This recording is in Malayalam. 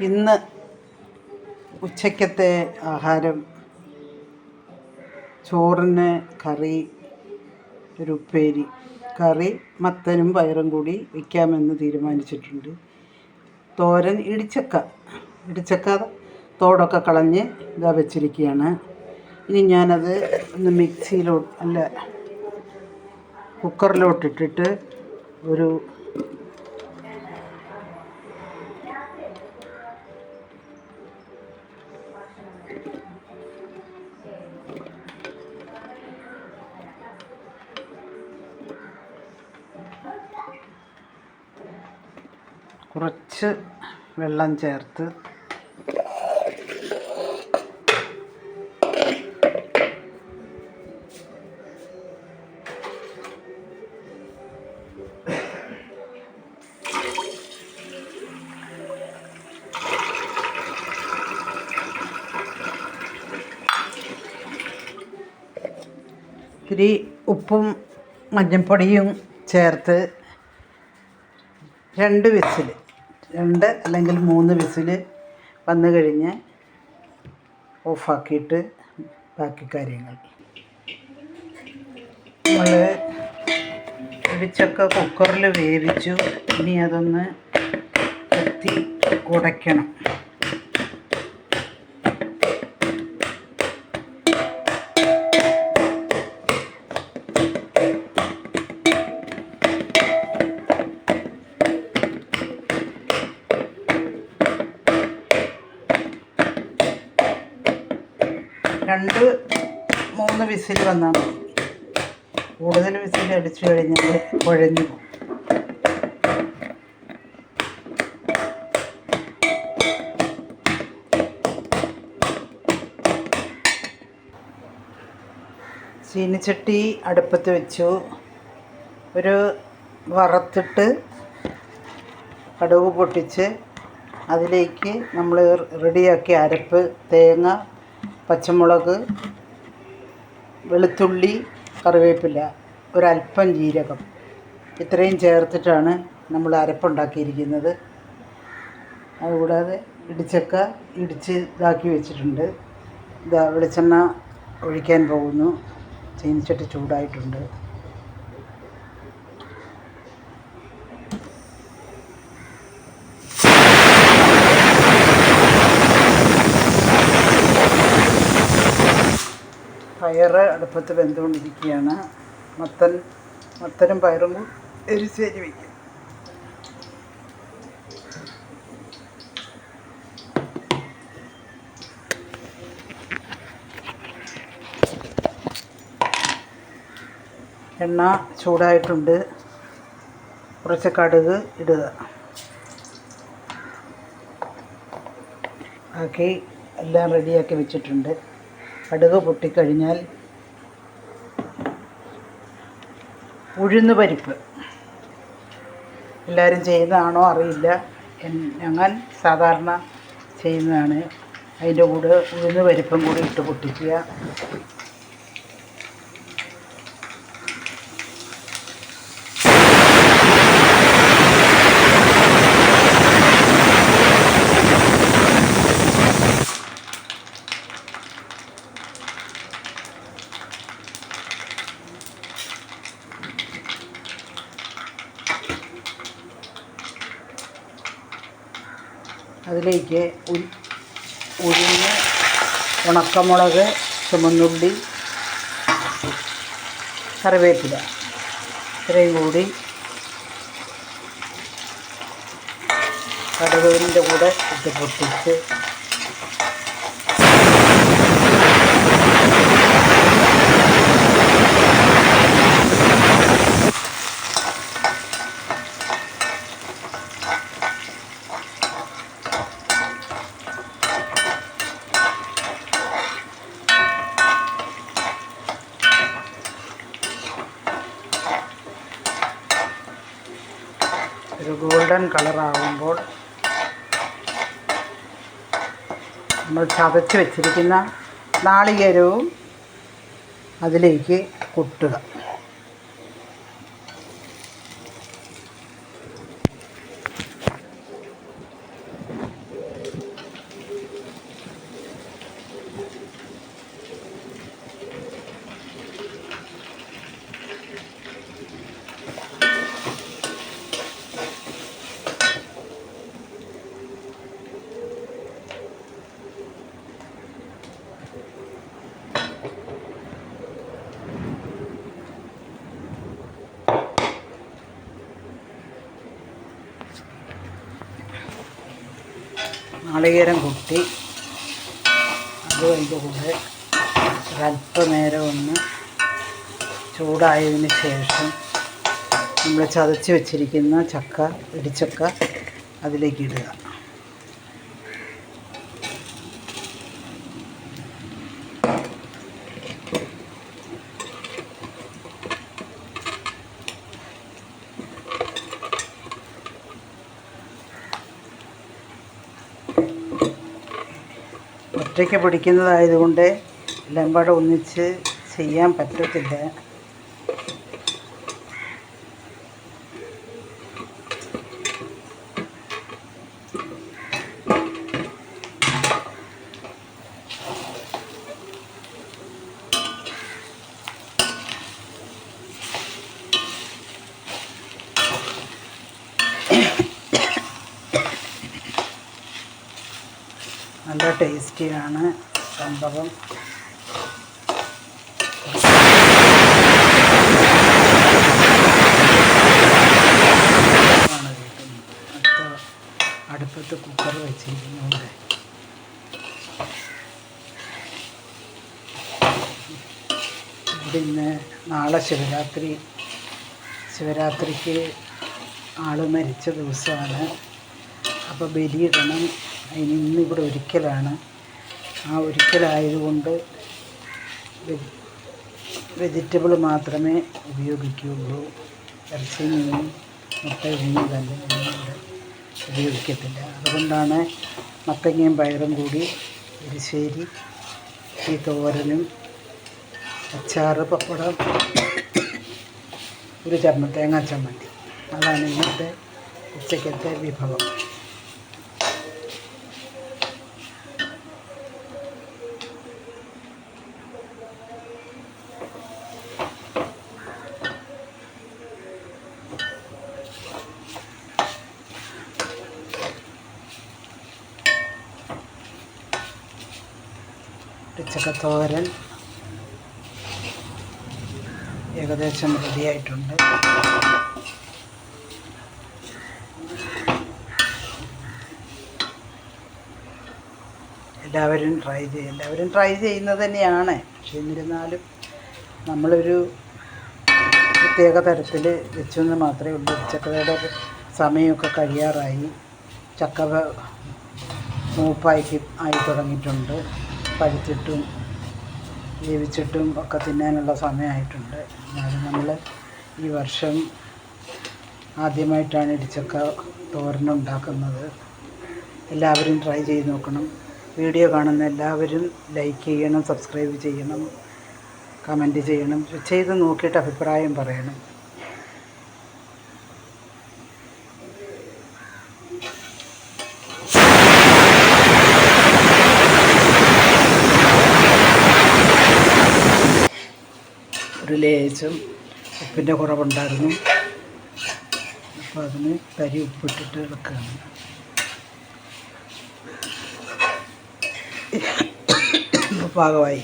ഇന്ന് ഉച്ചയ്ക്കത്തെ ആഹാരം ചോറിന് കറി ഒരു ഉപ്പേരി. കറി മത്തനും പയറും കൂടി വയ്ക്കാമെന്ന് തീരുമാനിച്ചിട്ടുണ്ട്. തോരൻ ഇടിച്ചക്ക. ഇടിച്ചക്ക തോടൊക്കെ കളഞ്ഞ് ഇതാ വെച്ചിരിക്കുകയാണ്. ഇനി ഞാനത് ഒന്ന് മിക്സിയിലോ അല്ല കുക്കറിലോട്ടിട്ടിട്ട് ഒരു കുറച്ച് വെള്ളം ചേർത്ത് ഇത്തിരി ഉപ്പും മഞ്ഞൾപ്പൊടിയും ചേർത്ത് രണ്ട് വിസിൽ രണ്ട് അല്ലെങ്കിൽ മൂന്ന് വിസിൽ വന്നു കഴിഞ്ഞ് ഓഫാക്കിയിട്ട് ബാക്കി കാര്യങ്ങൾ. നമ്മൾ ഒഴിച്ചൊക്കെ കുക്കറിൽ വേവിച്ചു. ഇനി അതൊന്ന് കത്തി ഉടയ്ക്കണം. രണ്ട് മൂന്ന് വിസിൽ വന്നാൽ മതി. കൂടുതൽ വിസിൽ അടിച്ചു കഴിഞ്ഞാൽ കുഴഞ്ഞു പോകും. ചീനിച്ചട്ടി അടുപ്പത്ത് വെച്ചു. ഒരു വറുത്തിട്ട് കടുക് പൊട്ടിച്ച് അതിലേക്ക് നമ്മൾ റെഡിയാക്കിയ അരപ്പ് തേങ്ങ പച്ചമുളക് വെളുത്തുള്ളി കറിവേപ്പില ഒരല്പം ജീരകം. ഇത്രയും ചേർത്തിട്ടാണ് നമ്മൾ അരപ്പുണ്ടാക്കിയിരിക്കുന്നത്. അതുകൂടാതെ ഇടിച്ചക്ക ഇടിച്ച് ഇതാക്കി വെച്ചിട്ടുണ്ട്. ഇതാ വെളിച്ചെണ്ണ ഒഴിക്കാൻ പോകുന്നു. ചീനിച്ചട്ടി ചൂടായിട്ടുണ്ട്. പയർ അടുപ്പത്ത് വെന്തുകൊണ്ടിരിക്കുകയാണ്. മത്തൻ മത്തനും പയറും എരിച്ച് എരിശ്ശേരി വയ്ക്കും. എണ്ണ ചൂടായിട്ടുണ്ട്. കുറച്ച് കടുക് ഇടുക. ആക്കി എല്ലാം റെഡിയാക്കി വെച്ചിട്ടുണ്ട്. കടുക് പൊട്ടിക്കഴിഞ്ഞാൽ ഉഴുന്ന് പരിപ്പ് എല്ലാവരും ചെയ്യുന്നതാണോ അറിയില്ല. ഞങ്ങൾ സാധാരണ ചെയ്യുന്നതാണ്. അതിന്റെ കൂടെ ഉഴുന്ന് പരിപ്പും കൂടി ഇട്ട് പൊട്ടിക്കുക. അതിലേക്ക് ഉഴുന്ന് ഉണക്കമുളക് ചുമന്നുള്ളി കറിവേപ്പില. ഇത്രയും കൂടി. കടുകിന്റെ കൂടെ ഇട്ട് പൊട്ടിച്ച് ഗോൾഡൻ കളറാകുമ്പോൾ നമ്മൾ ചതച്ച് വെച്ചിരിക്കുന്ന നാളികേരവും അതിലേക്ക് കൊട്ടുക. നാളികേരം കുട്ടി. അതും അതിന്റെ കൂടെ ഒരല്പനേരം ഒന്ന് ചൂടായതിന് ശേഷം നമ്മൾ ചതച്ച് വെച്ചിരിക്കുന്ന ചക്ക ഇടിച്ചക്ക അതിലേക്ക് ഇടുക. ഒറ്റയ്ക്ക് പഠിക്കുന്നതായതുകൊണ്ട് എല്ലാം പാടെ ഒന്നിച്ച് ചെയ്യാൻ പറ്റത്തില്ല. ടേസ്റ്റിയാണ് സംഭവം. അടുപ്പത്ത് കുക്കർ വെച്ചിരിക്കുന്നുണ്ട്. പിന്നെ നാളെ ശിവരാത്രി. ശിവരാത്രിക്ക് ആൾ മരിച്ച ദിവസമാണ്. അപ്പോൾ ബലിയിടണം. അതിന് ഇന്ന് ഇവിടെ ഒരിക്കലാണ്. ആ ഒരിക്കലായതുകൊണ്ട് വെജിറ്റബിൾ മാത്രമേ ഉപയോഗിക്കുകയുള്ളൂ. ഇറച്ചി മീനും മുട്ട മീനും തന്നെ ഇവിടെ ഉപയോഗിക്കത്തില്ല. അതുകൊണ്ടാണ് മത്തങ്ങയും പയറും കൂടി എരിശ്ശേരി ഈ തോരനും അച്ചാറ് പപ്പടം ഒരു ചമ്മ തേങ്ങാ ചമ്മന്തി. അതാണ് ഇന്നത്തെ ഉച്ചക്കത്തെ വിഭവം. ഉച്ചക്കത്തോരൻ ഏകദേശം റെഡിയായിട്ടുണ്ട് എല്ലാവരും ട്രൈ ചെയ്യും എല്ലാവരും ട്രൈ ചെയ്യുന്നത് തന്നെയാണ്. പക്ഷെ എന്നിരുന്നാലും നമ്മളൊരു പ്രത്യേക തരത്തിൽ വെച്ചെന്ന് മാത്രമേ ഉള്ളൂ. ചക്കയുടെ സമയമൊക്കെ കഴിയാറായി. ചക്ക മൂപ്പായി ആയി തുടങ്ങിയിട്ടുണ്ട്. പഴുത്തിട്ടും വേവിച്ചിട്ടും ഒക്കെ തിന്നാനുള്ള സമയമായിട്ടുണ്ട്. എന്നാലും നമ്മൾ ഈ വർഷം ആദ്യമായിട്ടാണ് ഇടിച്ചക്ക തോരനുണ്ടാക്കുന്നത് എല്ലാവരും ട്രൈ ചെയ്ത് നോക്കണം. വീഡിയോ കാണുന്ന എല്ലാവരും ലൈക്ക് ചെയ്യണം സബ്സ്ക്രൈബ് ചെയ്യണം കമന്റ് ചെയ്യണം. ചെയ്ത് നോക്കിയിട്ട് അഭിപ്രായം പറയണം. ലേശം ഉപ്പിന്റെ കുറവുണ്ടായിരുന്നു. അപ്പോൾ അതിന് തരി ഉപ്പിട്ടിട്ട് ഇപ്പോൾ പാകമായി.